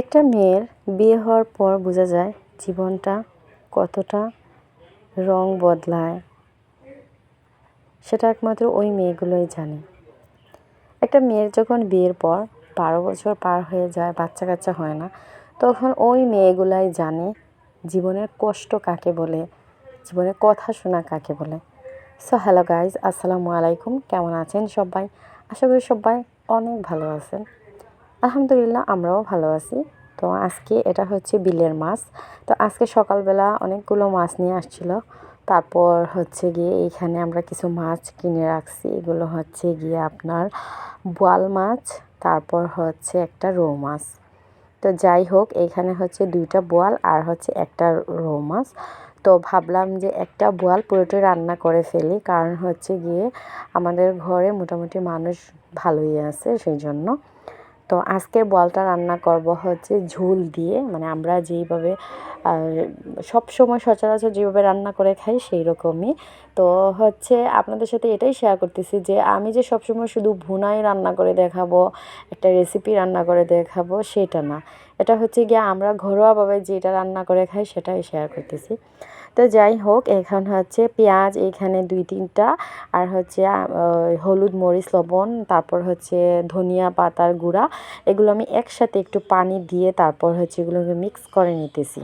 একটা মেয়ের বিয়ে হওয়ার পর বোঝা যায় জীবনটা কতটা রং বদলায়। সেটা একমাত্র ওই মেয়েগুলোই জানে। একটা মেয়ের যখন বিয়ের পর বারো বছর পার হয়ে যায়, বাচ্চা কাচ্চা হয় না, তখন ওই মেয়েগুলাই জানে জীবনের কষ্ট কাকে বলে, জীবনের কথা শোনা কাকে বলে। সো হ্যালো গাইজ আসসালামু আলাইকুম, কেমন আছেন সবাই? আশা করি সবাই অনেক ভালো আছেন। আলহামদুলিল্লাহ, আমরাও ভালো আছি। তো আজকে এটা হচ্ছে বিলের মাছ। তো আজকে সকালবেলা অনেকগুলো মাছ নিয়ে আসছিল। তারপর হচ্ছে গিয়ে এইখানে আমরা কিছু মাছ কিনে রাখছি। এগুলো হচ্ছে গিয়ে আপনার বোয়াল মাছ, তারপর হচ্ছে একটা রৌ মাছ। তো যাই হোক, এইখানে হচ্ছে দুইটা বোয়াল আর হচ্ছে একটা রৌ মাছ। তো ভাবলাম যে একটা বোয়াল পুরোটাই রান্না করে ফেলি, কারণ হচ্ছে গিয়ে আমাদের ঘরে মোটামুটি মানুষ ভালোই আছে, সেই জন্য। তো আজকের বলটা রান্না করব হচ্ছে ঝোল দিয়ে। মানে আমরা যেইভাবে সব সময় সচরাচর যেভাবে রান্না করে খাই সেই রকমই তো হচ্ছে আপনাদের সাথে এটাই শেয়ার করতেছি যে, আমি যে সবসময় শুধু ভুনাই রান্না করে দেখাবো, একটা রেসিপি রান্না করে দেখাবো, সেটা না। এটা হচ্ছে গিয়ে আমরা ঘরোয়াভাবে যেটা রান্না করে খাই সেটাই শেয়ার করতেছি। তো যাই হোক, এখন হচ্ছে পেঁয়াজ এখানে দুই তিনটা, আর হচ্ছে হলুদ, মরিচ, লবণ, তারপর হচ্ছে ধনিয়া পাতার গুঁড়া, এগুলো আমি একসাথে একটু পানি দিয়ে তারপর হচ্ছে এগুলোকে মিক্স করে নিতেছি।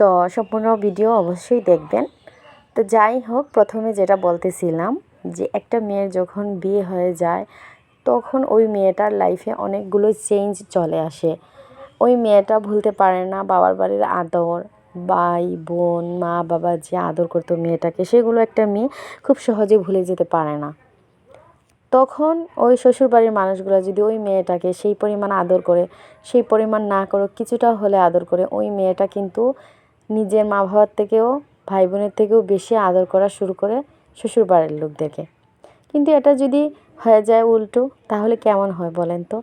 তো সম্পূর্ণ ভিডিও অবশ্যই দেখবেন। তো যাই হোক, প্রথমে যেটা বলতেছিলাম যে একটা মেয়ের যখন বিয়ে হয়ে যায়, তখন ওই মেয়েটার লাইফে অনেকগুলো চেঞ্জ চলে আসে। ওই মেয়েটা ভুলতে পারে না, বাবার বাড়ির আদর ভাই, বোন, মা, বাবা যে আদর করতো মেয়েটাকে, সেগুলো একটা মেয়ে খুব সহজে ভুলে যেতে পারে না। তখন ওই শ্বশুরবাড়ির মানুষগুলো যদি ওই মেয়েটাকে সেই পরিমাণ আদর করে, সেই পরিমাণ না করুক কিছুটা হলে আদর করে, ওই মেয়েটা কিন্তু নিজের মা বাবার থেকেও, ভাই বোনের থেকেও বেশি আদর করা শুরু করে শ্বশুরবাড়ির লোকদেরকে। কিন্তু এটা যদি হয়ে যায় উল্টো, তাহলে কেমন হয় বলেন তো?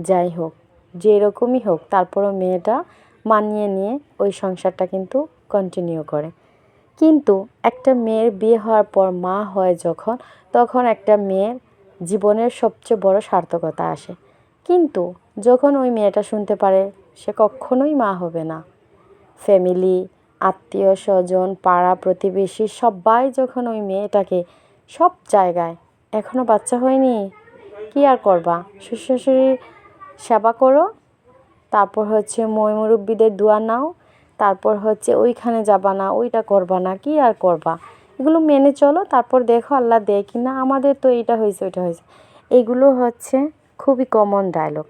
যাই হোক যে রকমই হোক, তারপরও মেয়েটা মানিয়ে নিয়ে ওই সংসারটা কিন্তু কন্টিনিউ করে। কিন্তু একটা মেয়ের বিয়ে হওয়ার পর মা হয় যখন, তখন একটা মেয়ের জীবনের সবচেয়ে বড় সার্থকতা আসে। কিন্তু যখন ওই মেয়েটা শুনতে পারে, সে কখনোই মা হবে না। ফ্যামিলি, আত্মীয় স্বজন, পাড়া প্রতিবেশী সবাই যখন ওই মেয়েটাকে সব জায়গায় এখনও বাচ্চা হয়নি, কী আর করবা? শ্বশুর শাশুড়ির সেবা করো তারপর হচ্ছে মই মুরব্বীদের দোয়া নাও, তারপর হচ্ছে ওইখানে যাবা না, ওইটা করবা না, কি আর করবা? এগুলো মেনে চলো, তারপর দেখো আল্লাহ দেয় কি না, আমাদের তো এইটা হয়েছে, ওইটা হয়েছে। এগুলো হচ্ছে খুবই কমন ডায়লগ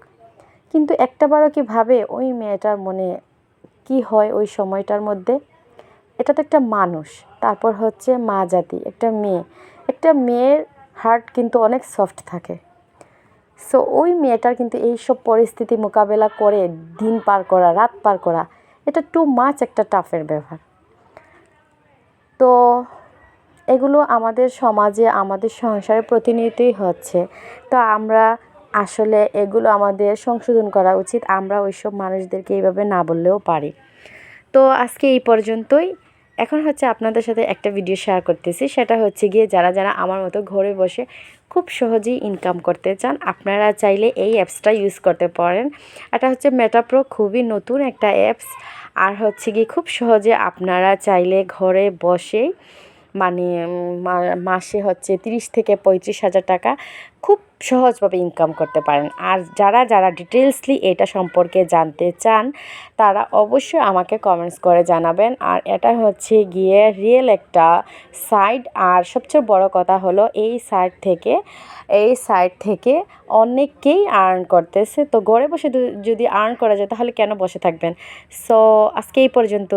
কিন্তু একটাবারও কি ভাবে ওই মেয়েটার মনে কি হয় ওই সময়টার মধ্যে? এটা তো একটা মানুষ, তারপর হচ্ছে মা জাতি, একটা মেয়ে। একটা মেয়ের হার্ট কিন্তু অনেক সফট থাকে। সো ওই মেয়েটার কিন্তু এইসব পরিস্থিতি মোকাবেলা করে দিন পার করা, রাত পার করা, এটা টু মাচ একটা টাফের ব্যাপার। তো, এগুলো আমাদের সমাজে, আমাদের সংসারে প্রতিনিয়তই হচ্ছে। তো আমরা আসলে এগুলো আমাদের সংশোধন করা উচিত, আমরা ওইসব মানুষদেরকে এইভাবে না বললেও পারি। তো আজকে এই পর্যন্তই। এখন হচ্ছে আপনাদের সাথে একটা ভিডিও শেয়ার করতেছি। সেটা হচ্ছে গিয়ে যারা যারা আমার মতো ঘরে বসে খুব সহজেই ইনকাম করতে চান, আপনারা চাইলে এই অ্যাপসটা ইউজ করতে পারেন। এটা হচ্ছে মেটাপ্রো খুবই নতুন একটা অ্যাপস আর হচ্ছে গিয়ে খুব সহজে আপনারা চাইলে ঘরে বসেই মানে মাসে হচ্ছে তিরিশ থেকে পঁয়ত্রিশ হাজার টাকা খুব সহজভাবে ইনকাম করতে পারেন। আর যারা যারা ডিটেলসলি এটা সম্পর্কে জানতে চান, তারা অবশ্যই আমাকে কমেন্টস করে জানাবেন। আর এটা হচ্ছে গিয়ে রিয়েল একটা সাইট আর সবচেয়ে বড় কথা হলো, এই সাইট থেকে, এই সাইট থেকে অনেককেই আর্ন করতেছে। তো ঘরে বসে যদি আর্ন করা যায়, তাহলে কেন বসে থাকবেন? সো আজকে এই পর্যন্ত।